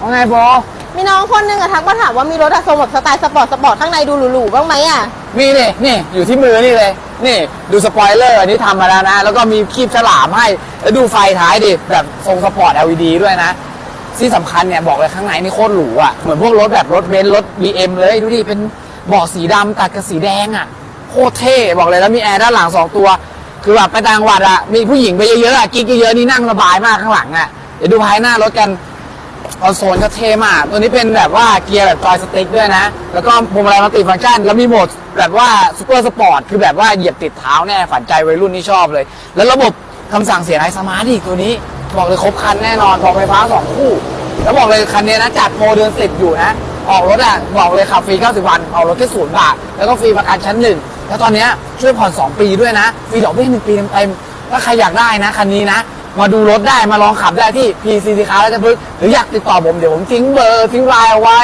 ว่าไงโบมีน้องคนนึงอะทักมาถามว่ามีรถอะทรงแบบสไตล์สปอร์ตสปอร์ตข้างในดูหรูๆบ้างไหมอะมีนี่นี่อยู่ที่มือนี่เลย นี่ดูสปอยเลอร์อันนี้ทำมาแล้วนะ แล้วก็มีคีบฉลามให้ แล้วดูไฟท้ายดิ แบบทรงสปอร์ต LED ด้วยนะ ที่สำคัญเนี่ย บอกเลยข้างในนี่โคตรหรูอะเหมือนพวกรถแบบรถเบนซ์รถ BM เลย ดูดิ เป็นเบาะสีดำตัดกับสีแดงอะโคตรเท่ บอกเลยแล้วมีแอร์ด้านหลังสองตัว คือแบบไปต่างจังหวัดอะมีผู้หญิงไปเยอะๆอะกิ๊กเยอะๆนี่นั่งสบายมากข้างหลังอะเดี๋ยวดูภายหน้ารถกัน คอนโซลก็เท่มาก ตัวนี้เป็นแบบว่าเกียร์แบบจอยสติ๊กด้วยนะ แล้วก็พวงมาลัยมัลติฟังก์ชัน แล้วมีโหมดแบบว่าซูเปอร์สปอร์ต คือแบบว่าเหยียบติดเท้าแน่ ฝันใจวัยรุ่นที่ชอบเลย แล้วระบบคำสั่งเสียงไอสมาร์ทอีกตัวนี้ บอกเลยครบคันแน่นอนบอไฟฟ้าสองคู่ แล้วบอกเลยคันนี้นะจัดโปรเดือนสิบอยู่นะ ออกรถอะบอกเลยขับฟรี 90 วัน ออกรถแค่ศูนย์บาท แล้วก็ฟรีประกันชั้นหนึ่ง แล้วตอนนี้ช่วยผ่อน 2 ปีด้วยนะ ฟรีดอกเบี้ยหนึ่งปีเต็มๆถ้าใครอยากได้นะคันนี้นะ มาดูรถได้มาลองขับได้ที่ PCC คาร์ราชพฤกษ์หรืออยากติดต่อผมเดี๋ยวผมทิ้งเบอร์ทิ้งไลน์เอาไว้